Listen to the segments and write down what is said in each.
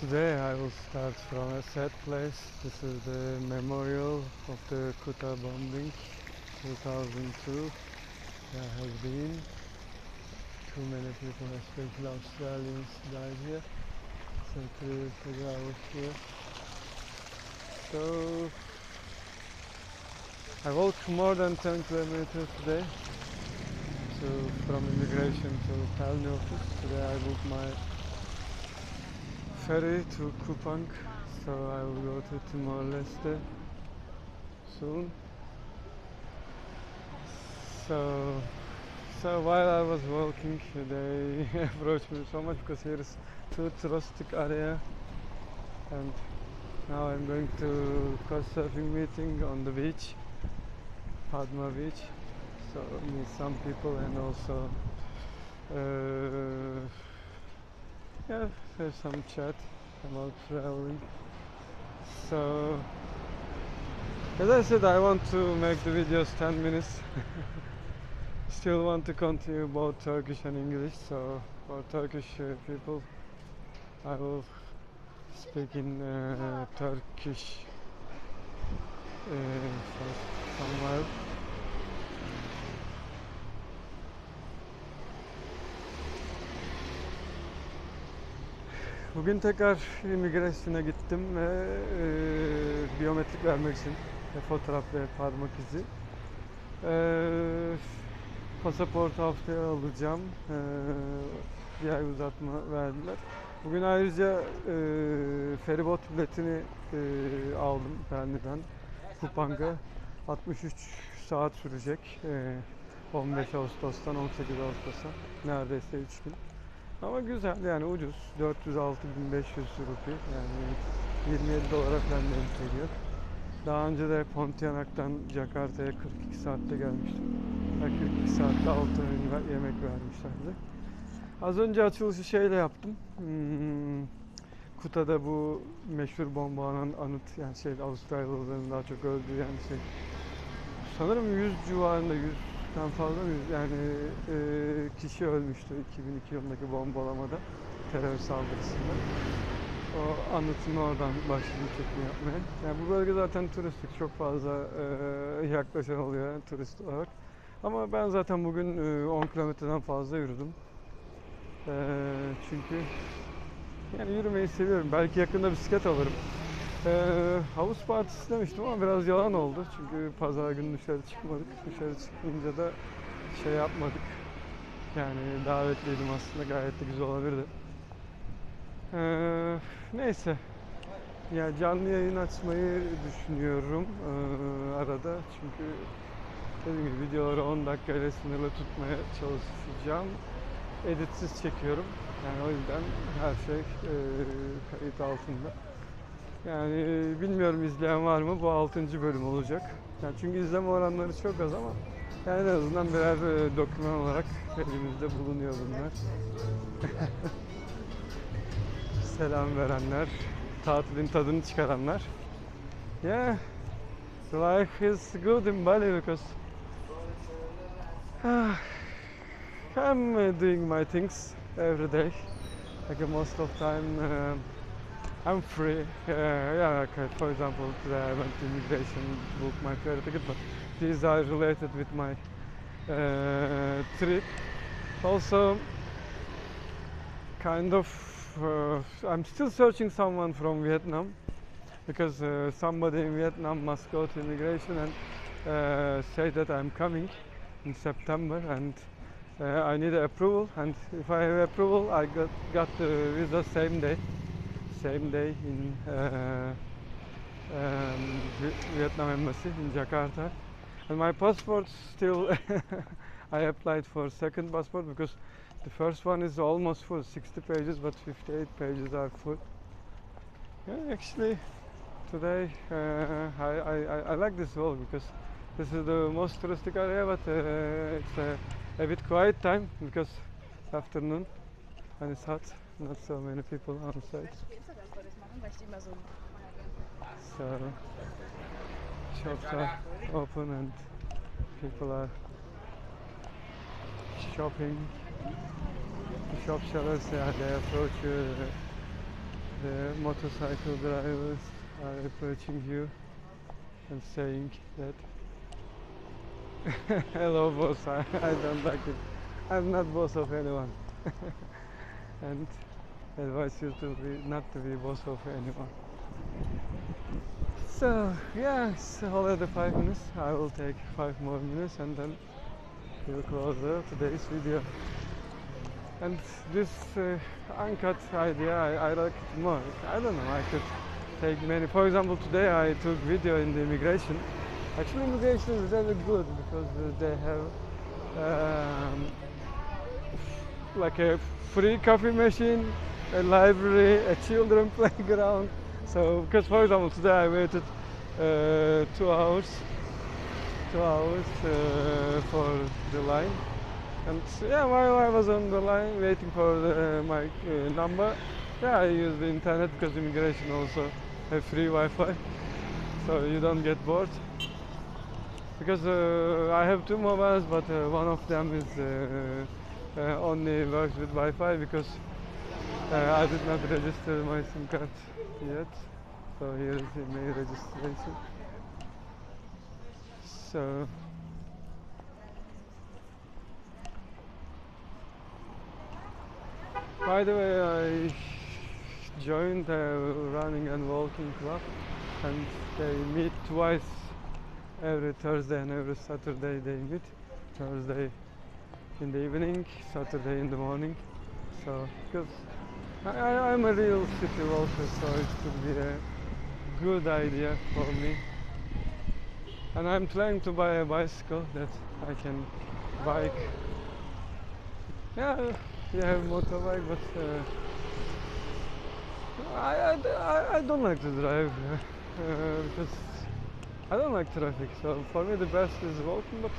Today I will start from a sad place. This is the memorial of the Kuta bombing 2002. There has been too many people, especially Australians, died here. So three years ago I was here. So I walked more than 10 kilometers today. So from immigration to Palni office. Today I booked my ferry to Kupang, so I will go to Timor Leste soon. So, so while I was walking, they approached me so much because here is too touristic area, and now I'm going to coast surfing meeting on the beach, Padma Beach. So meet some people and also. Uh, yeah, have some chat about traveling. So, as I said, I want to make the videos 10 minutes. Still want to continue both Turkish and English. So, for Turkish uh, people, I will speak in uh, Turkish uh, for some while. Bugün tekrar immigrasyona gittim ve e, biyometrik vermek için e, fotoğraf ve parmak izi. E, pasaportu haftaya alacağım. E, bir ay uzatma verdiler. Bugün ayrıca e, feribot biletini e, aldım Penli'den Kupang'a. 63 saat sürecek. E, 15 Ağustos'tan 18 Ağustos'a neredeyse 3 gün. Ama güzel yani ucuz. 406.500 rupi yani 27 dolara falan denk geliyor. Daha önce de Pontianak'tan Jakarta'ya 42 saatte gelmiştim. Ya 42 saatte 6 öğün yemek vermişlerdi. Az önce açılışı şeyle yaptım. Hmm, Kuta'da bu meşhur bombalanan anıt yani şey Avustralyalıların daha çok öldüğü yani şey sanırım 100 civarında 100'den fazla? Yüz- yani e, kişi ölmüştü 2002 yılındaki bombalamada terör saldırısında. O anıtını oradan başladım çekim yapmaya. Yani bu bölge zaten turistik çok fazla e, yaklaşan oluyor turist olarak. Ama ben zaten bugün e, 10 kilometreden fazla yürüdüm. E, çünkü yani yürümeyi seviyorum. Belki yakında bisiklet alırım. Ee, havuz partisi demiştim ama biraz yalan oldu. Çünkü pazar günü dışarı çıkmadık. Dışarı çıkınca da şey yapmadık. Yani davetliydim aslında gayet de güzel olabilirdi. Ee, neyse. Ya canlı yayın açmayı düşünüyorum ee, arada. Çünkü dediğim gibi videoları 10 dakikayla sınırlı tutmaya çalışacağım. Editsiz çekiyorum. Yani o yüzden her şey ee, kayıt altında. Yani e, bilmiyorum izleyen var mı? Bu 6. bölüm olacak. Yani çünkü izleme oranları çok az ama yani en azından birer e, doküman olarak elimizde bulunuyor bunlar. Selam verenler, tatilin tadını çıkaranlar. Yeah, life is good in Bali because ah, I'm uh, doing my things every day. Like uh, most of time. um I'm free. Uh, yeah, okay. For example, today I went to immigration, booked my ferry ticket, but these are related with my uh, trip. Also, kind of, uh, I'm still searching someone from Vietnam because uh, somebody in Vietnam must go to immigration and uh, say that I'm coming in September and uh, I need approval. And if I have approval, I got got the visa same day same day in uh, um, Vietnam embassy in Jakarta. And my passport still, I applied for second passport because the first one is almost full, 60 pages, but 58 pages are full. Yeah, actually, today uh, I, I, I- like this wall because this is the most touristic area, but uh, it's a, a bit quiet time because afternoon and it's hot. Not so many people immer so shops are open and people are shopping. The shop sellers yeah, they approach you the motorcycle drivers are approaching you and saying that hello boss I, I don't like it. I'm not boss of anyone and advise you to be not to be boss of anyone. So yeah it's already five minutes. I will take five more minutes and then we'll close uh, today's video. And this uh, uncut idea I, I like it more. I don't know I could take many. For example today I took video in the immigration. Actually immigration is really good because they have um, like a free coffee machine a library a children playground. So because for example today I waited uh, two hours two hours uh, for the line. And yeah, while I was on the line waiting for the, my uh, number, yeah, I used the internet because immigration also have free Wi-Fi, so you don't get bored. Because uh, I have two mobiles, but uh, one of them is uh, only works with Wi-Fi because uh, I did not register my SIM card yet. So here is main registration. So By the way, I joined a running and walking club, and they meet twice every Thursday and every Saturday. They meet Thursday in the evening, Saturday in the morning. So, because I, I, I'm a real city walker, so it could be a good idea for me. And I'm planning to buy a bicycle that I can bike. Yeah, you have motorbike, but uh, I, I, I, I don't like to drive uh, because I don't like traffic. So for me, the best is walking, but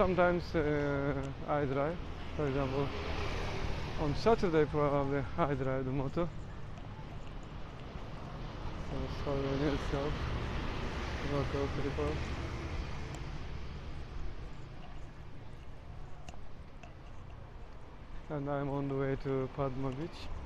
sometimes uh, I drive. For example, on Saturday probably I drive the motor. So Slovenia itself, local people. and I'm on the way to Padma Beach.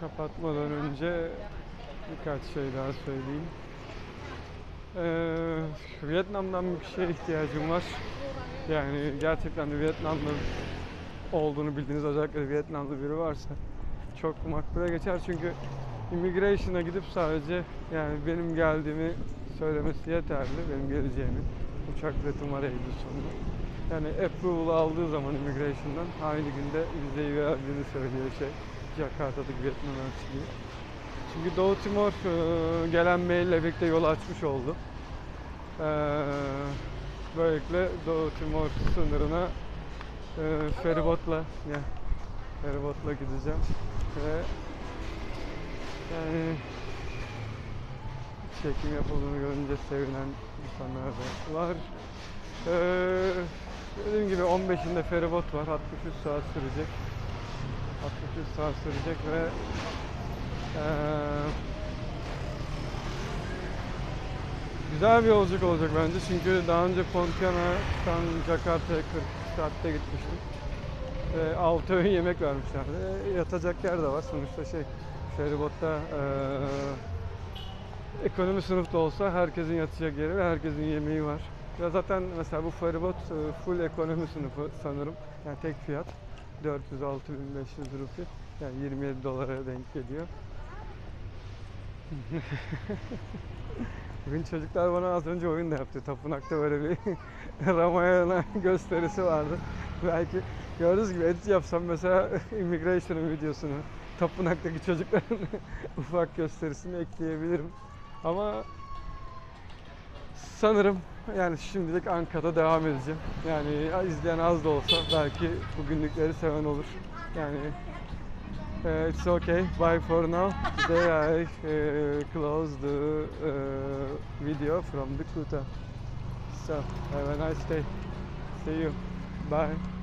Kapatmadan önce birkaç şey daha söyleyeyim. Ee, Vietnam'dan bir şeye ihtiyacım var. Yani gerçekten de Vietnamlı olduğunu bildiğiniz özellikle Vietnamlı biri varsa çok makbule geçer çünkü immigration'a gidip sadece yani benim geldiğimi söylemesi yeterli benim geleceğimi uçak biletim var Eylül sonunda yani approval aldığı zaman immigration'dan aynı günde vizeyi verdiğini söylüyor şey Jakarta'daki Vietnam elçiliği çünkü Doğu Timor e, gelen maille birlikte yol açmış oldu. E, böylelikle Doğu Timor sınırına e, feribotla ya feribotla gideceğim ve yani çekim yapıldığını görünce sevinen insanlar da var. Ee, dediğim gibi 15'inde feribot var. 63 saat sürecek. 63 saat sürecek ve ee, güzel bir yolculuk olacak bence çünkü daha önce Pontiana'dan Jakarta'ya 40 saatte gitmiştim. Ve 6 öğün yemek vermişlerdi. E, Yatacak yer de var sonuçta şey feribotta e, ekonomi sınıfta olsa herkesin yatacak yeri ve herkesin yemeği var. Ya zaten mesela bu feribot e, full ekonomi sınıfı sanırım. Yani tek fiyat 406.500 rupi. Yani 27 dolara denk geliyor. Bugün çocuklar bana az önce oyun da yaptı. Tapınakta böyle bir Ramayana gösterisi vardı. Belki gördüğünüz gibi edit yapsam mesela immigration'ın videosunu tapınaktaki çocukların ufak gösterisini ekleyebilirim. Ama sanırım yani şimdilik Ankara'da devam edeceğim. Yani izleyen az da olsa belki bugünlükleri seven olur. Yani Uh, it's okay. Bye for now. Today I uh, close the uh, video from the Kuta. So have a nice day. See you. Bye.